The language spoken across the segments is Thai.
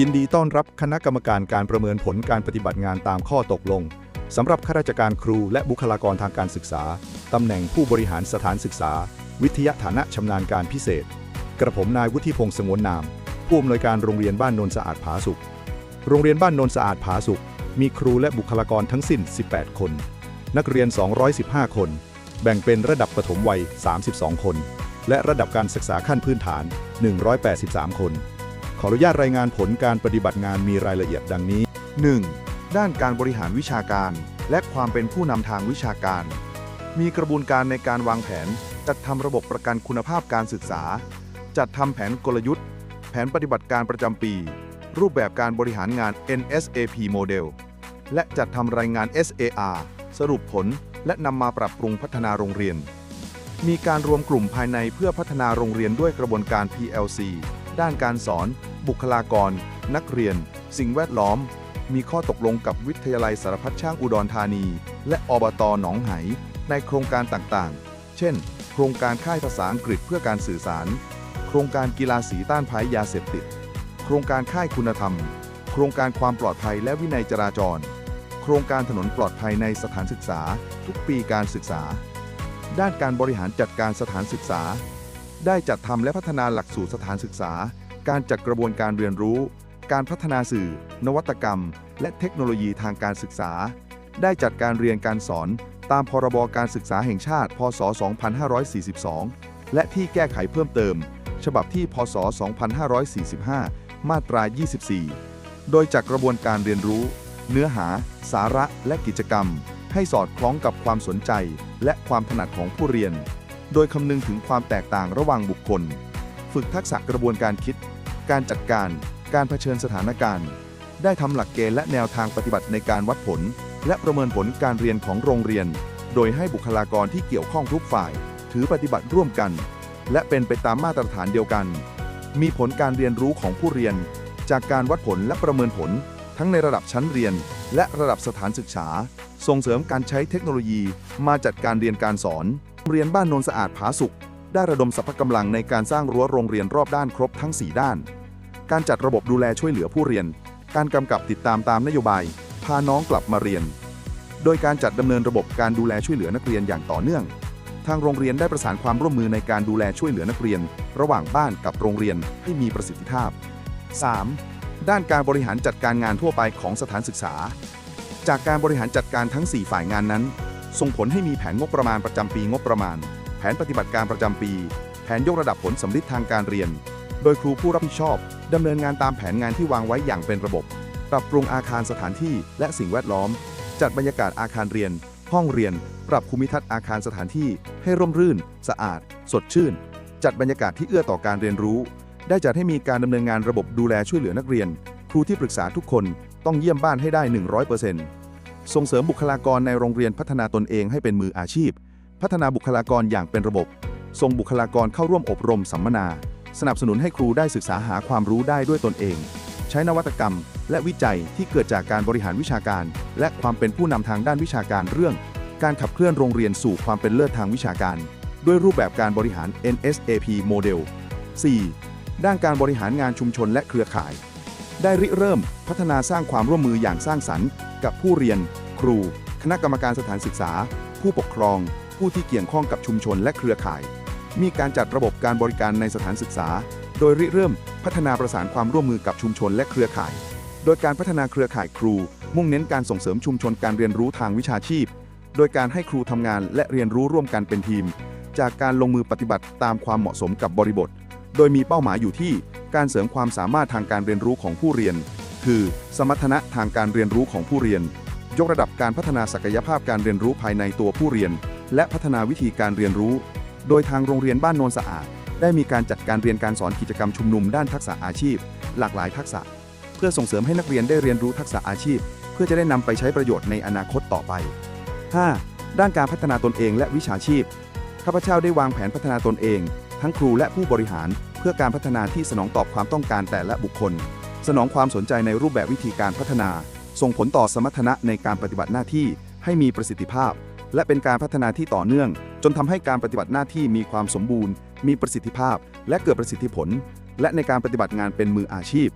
ยินดีต้อนรับคณะกรรมการการประเมินผลการปฏิบัติงานตามข้อตกลงสำหรับข้าราชการครูและบุคลากรทางการศึกษา ตำแหน่งผู้บริหารสถานศึกษา วิทยาฐานะชำนาญการพิเศษ กระผมนายวุฒิพงษ์สงวนนาม ผู้อำนวยการโรงเรียนบ้านโนนสะอาดผาสุขโรงเรียนบ้านโนนสะอาดผาสุขมีครูและบุคลากรทั้งสิ้น 18 คน นักเรียน 215 คน แบ่งเป็นระดับประถมวัย 32 คน และระดับการศึกษาขั้นพื้นฐาน 183 คน ออนุญาตรายงานผลการปฏิบัติงานมีรายละเอียดดังนี้ 1. ด้านการบริหารวิชาการ และความเป็นผู้นำทางวิชาการ มีกระบวนการในการวางแผน จัดทำระบบประกันคุณภาพการศึกษา จัดทำแผนกลยุทธ์ แผนปฏิบัติการประจำปี รูปแบบการบริหารงาน NSAP โมเดลและจัดทำรายงาน SAR สรุปผล และนำมาปรับปรุงพัฒนาโรงเรียน มีการรวมกลุ่มภายในเพื่อพัฒนาโรงเรียนด้วยกระบวนการ PLC ด้านการสอน บุคลากร นักเรียน สิ่งแวดล้อม มีข้อตกลงกับวิทยาลัยสารพัดช่างอุดรธานี และอบตหนองไห ในโครงการต่างๆ เช่น โครงการค่ายภาษาอังกฤษเพื่อการสื่อสาร โครงการกีฬาสีต้านภัยยาเสพติด โครงการค่ายคุณธรรม โครงการความปลอดภัยและวินัยจราจร โครงการถนนปลอดภัยในสถานศึกษา ทุกปีการศึกษา ด้านการบริหารจัดการสถานศึกษา ได้จัดทำและพัฒนาหลักสูตรสถานศึกษา การจัดกระบวนการเรียนรู้ การพัฒนาสื่อ นวัตกรรม และเทคโนโลยีทางการศึกษา ได้จัดการเรียนการสอนตามพรบการศึกษาแห่งชาติ พศ 2542 และที่แก้ไขเพิ่มเติม ฉบับที่ พศ 2545 มาตรา 24 โดยจัดกระบวนการเรียนรู้ เนื้อหา สาระและกิจกรรม ให้สอดคล้องกับความสนใจ และความถนัดของผู้เรียน โดยคำนึงถึงความแตกต่างระหว่างบุคคล ฝึกทักษะกระบวนการคิด การจัดการ การเผชิญสถานการณ์ ได้ทำหลักเกณฑ์และแนวทางปฏิบัติในการวัดผล และประเมินผลการเรียนของโรงเรียน โดยให้บุคลากรที่เกี่ยวข้องทุกฝ่าย ถือปฏิบัติร่วมกัน และเป็นไปตามมาตรฐานเดียวกัน มีผลการเรียนรู้ของผู้เรียน จากการวัดผลและประเมินผล ทั้งในระดับชั้นเรียน และระดับสถานศึกษา ส่งเสริมการใช้เทคโนโลยี มาจัดการเรียนการสอน เรียนบ้านโนนสะอาดผาสุกได้ระดมสรรพกำลังในการสร้างรั้วโรงเรียนรอบด้านครบทั้ง 4 ด้าน การจัดระบบดูแลช่วยเหลือผู้เรียน การกำกับติดตามตามนโยบาย พาน้องกลับมาเรียน โดยการจัดดำเนินระบบการดูแลช่วยเหลือนักเรียนอย่างต่อเนื่อง ทางโรงเรียนได้ประสานความร่วมมือในการดูแลช่วยเหลือนักเรียน ระหว่างบ้านกับโรงเรียนให้มีประสิทธิภาพ 3. ด้านการบริหารจัดการงานทั่วไปของสถานศึกษา จากการบริหารจัดการทั้ง 4 ฝ่ายงานนั้น ส่งผลให้มีแผนงบประมาณประจำปีงบประมาณ แผนปฏิบัติการประจำปี แผนยกระดับผลสำลิดทางการเรียน โดยครูผู้รับผิดชอบดำเนินงานตามแผนงานที่วางไว้อย่างเป็นระบบ ปรับปรุงอาคารสถานที่และสิ่งแวดล้อม จัดบรรยากาศอาคารเรียน ห้องเรียน ปรับภูมิทัศน์อาคารสถานที่ ให้ร่มรื่น สะอาด สดชื่น จัดบรรยากาศที่เอื้อต่อการเรียนรู้ ได้จัดให้มีการดำเนินงานระบบดูแลช่วยเหลือนักเรียน ครูที่ปรึกษาทุกคนต้องเยี่ยมบ้านให้ได้ 100%ส่งเสริมบุคลากรในโรงเรียนพัฒนาตนเองให้เป็นมืออาชีพ พัฒนาบุคลากรอย่างเป็นระบบ ส่งบุคลากรเข้าร่วมอบรมสัมมนา สนับสนุนให้ครูได้ศึกษาหาความรู้ได้ด้วยตนเอง ใช้นวัตกรรม และวิจัยที่เกิดจากการบริหารวิชาการ และความเป็นผู้นำทางด้านวิชาการเรื่อง การขับเคลื่อนโรงเรียนสู่ความเป็นเลิศทางวิชาการ ด้วยรูปแบบการบริหาร NSAP โมเดล 4. ด้านการบริหารงานชุมชนและเครือข่าย ได้ริเริ่มพัฒนาสร้างความร่วมมืออย่างสร้างสรรค์ กับผู้เรียน ครู คณะกรรมการสถานศึกษา ผู้ปกครอง ผู้ที่เกี่ยวข้องกับชุมชนและเครือข่าย มีการจัดระบบการบริการในสถานศึกษา โดยริเริ่มพัฒนาประสานความร่วมมือกับชุมชนและเครือข่าย โดยการพัฒนาเครือข่ายครู มุ่งเน้นการส่งเสริมชุมชนการเรียนรู้ทางวิชาชีพ โดยการให้ครูทำงานและเรียนรู้ร่วมกันเป็นทีม จากการลงมือปฏิบัติตามความเหมาะสมกับบริบท โดยมีเป้าหมายอยู่ที่การเสริมความสามารถทางการเรียนรู้ของผู้เรียน คือ สมรรถนะทางการเรียนรู้ของผู้เรียน ยกระดับการพัฒนาศักยภาพการเรียนรู้ภายในตัวผู้เรียน และพัฒนาวิธีการเรียนรู้ โดยทางโรงเรียนบ้านโนนสะอาด ได้มีการจัดการเรียนการสอนกิจกรรมชุมนุมด้านทักษะอาชีพ หลากหลายทักษะ เพื่อส่งเสริมให้นักเรียนได้เรียนรู้ทักษะอาชีพ เพื่อจะได้นำไปใช้ประโยชน์ในอนาคตต่อไป 5. ด้านการพัฒนาตนเองและวิชาชีพข้าพเจ้าได้วางแผนพัฒนาตนเอง ทั้งครูและผู้บริหาร เพื่อการพัฒนาที่สนองตอบความต้องการแต่ละบุคคล สนองความสนใจในรูปแบบวิธีการพัฒนา ส่งผลต่อสมรรถนะในการปฏิบัติหน้าที่ให้มีประสิทธิภาพ และเป็นการพัฒนาที่ต่อเนื่อง จนทำให้การปฏิบัติหน้าที่มีความสมบูรณ์ มีประสิทธิภาพ และเกิดประสิทธิผล และในการปฏิบัติงานเป็นมืออาชีพ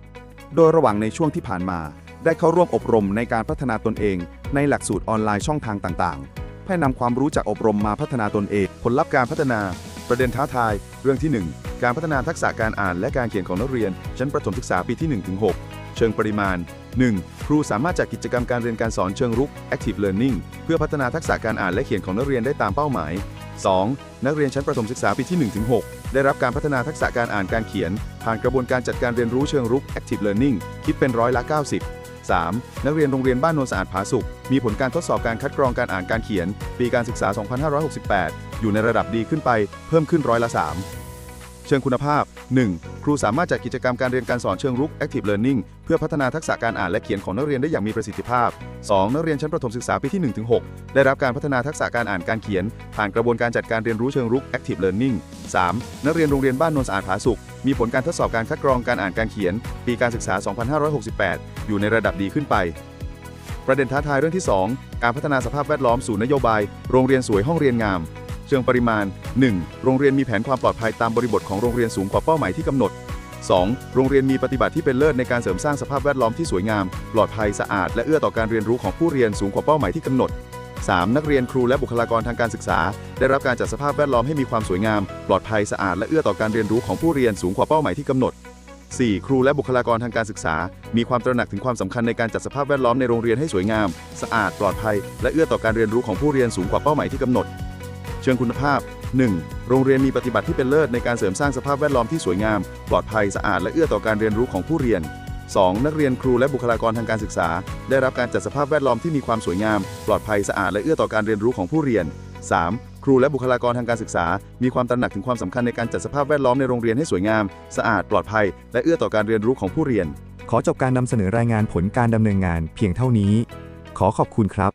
โดยระหว่างในช่วงที่ผ่านมา ได้เข้าร่วมอบรมในการพัฒนาตนเอง ในหลักสูตรออนไลน์ช่องทางต่างๆเพื่อนำความรู้จากอบรมมาพัฒนาตนเอง ผลลัพธ์การพัฒนา ประเด็นท้าทาย เรื่องที่ 1 การพัฒนาทักษะการอ่านและการเขียนของนักเรียน ชั้นประถมศึกษาปีที่1-6 เชิงปริมาณ 1. ครูสามารถจัดกิจกรรมการเรียนการสอนเชิงรุก active learning เพื่อพัฒนาทักษะการอ่านและเขียนของนักเรียนได้ตามเป้าหมาย 2. นักเรียนชั้นประถมศึกษาปีที่ 1-6 ได้รับการพัฒนาทักษะการอ่านการเขียน ผ่านกระบวนการจัดการเรียนรู้เชิงรุก active learning คิดเป็นร้อยละ 90 3. นักเรียนโรงเรียนบ้านโนนสะอาดผาสุก มีผลการทดสอบการคัดกรองการอ่านการเขียน ปีการศึกษา 2568 อยู่ในระดับดีขึ้นไป เพิ่มขึ้นร้อยละ 3 เชิงคุณภาพ 1. ครูสามารถจัดกิจกรรมการเรียนการสอนเชิงรุก active learning เพื่อพัฒนาทักษะการอ่านและเขียนของนักเรียนได้อย่างมีประสิทธิภาพ 2. นักเรียนชั้นประถมศึกษาปีที่ 1-6 ได้รับการพัฒนาทักษะการอ่านการเขียน ผ่านกระบวนการจัดการเรียนรู้เชิงรุก active learning 3. นักเรียนโรงเรียนบ้านนนสะอาดผาสุกมีผลการทดสอบการคัดกรองการอ่านการเขียน ปีการศึกษา 2568 อยู่ในระดับดีขึ้นไปประเด็นท้าทายเรื่องที่ 2 การพัฒนาสภาพแวดล้อมสู่นโยบาย โรงเรียนสวยห้องเรียนงาม เชิงปริมาณ 1. โรงเรียนมีแผนความปลอดภัยตามบริบทของโรงเรียนสูงกว่าเป้าหมายที่กำหนด 2. โรงเรียนมีปฏิบัติที่เป็นเลิศในการเสริมสร้างสภาพแวดล้อมที่สวยงาม ปลอดภัยสะอาด และเอื้อต่อการเรียนรู้ของผู้เรียนสูงกว่าเป้าหมายที่กำหนด 3. นักเรียนครูและบุคลากรทางการศึกษา ได้รับการจัดสภาพแวดล้อมให้มีความสวยงาม ปลอดภัยสะอาด และเอื้อต่อการเรียนรู้ของผู้เรียนสูงกว่าเป้าหมายที่กำหนด 4. ครูและบุคลากรทางการศึกษา มีความตระหนักถึงความสำคัญในการจัดสภาพแวดล้อมในโรงเรียนให้สวยงาม สะอาด ปลอดภัย และเอื้อต่อการเรียนรู้ของผู้เรียนสูงกว่าเป้าหมายที่กำหนด เชิงคุณภาพ 1. โรงเรียนมีปฏิบัติที่เป็นเลิศในการเสริมสร้างสภาพแวดล้อมที่สวยงาม ปลอดภัยสะอาดและเอื้อต่อการเรียนรู้ของผู้เรียน 2. นักเรียนครูและบุคลากรทางการศึกษา ได้รับการจัดสภาพแวดล้อมที่มีความสวยงาม ปลอดภัยสะอาดและเอื้อต่อการเรียนรู้ของผู้เรียน 3. ครูและบุคลากรทางการศึกษา มีความตระหนักถึงความสำคัญในการจัดสภาพแวดล้อมในโรงเรียนให้สวยงาม สะอาดปลอดภัย และเอื้อต่อการเรียนรู้ของผู้เรียน ขอจบการนำเสนอรายงานผลการดำเนินงานเพียงเท่านี้ ขอขอบคุณครับ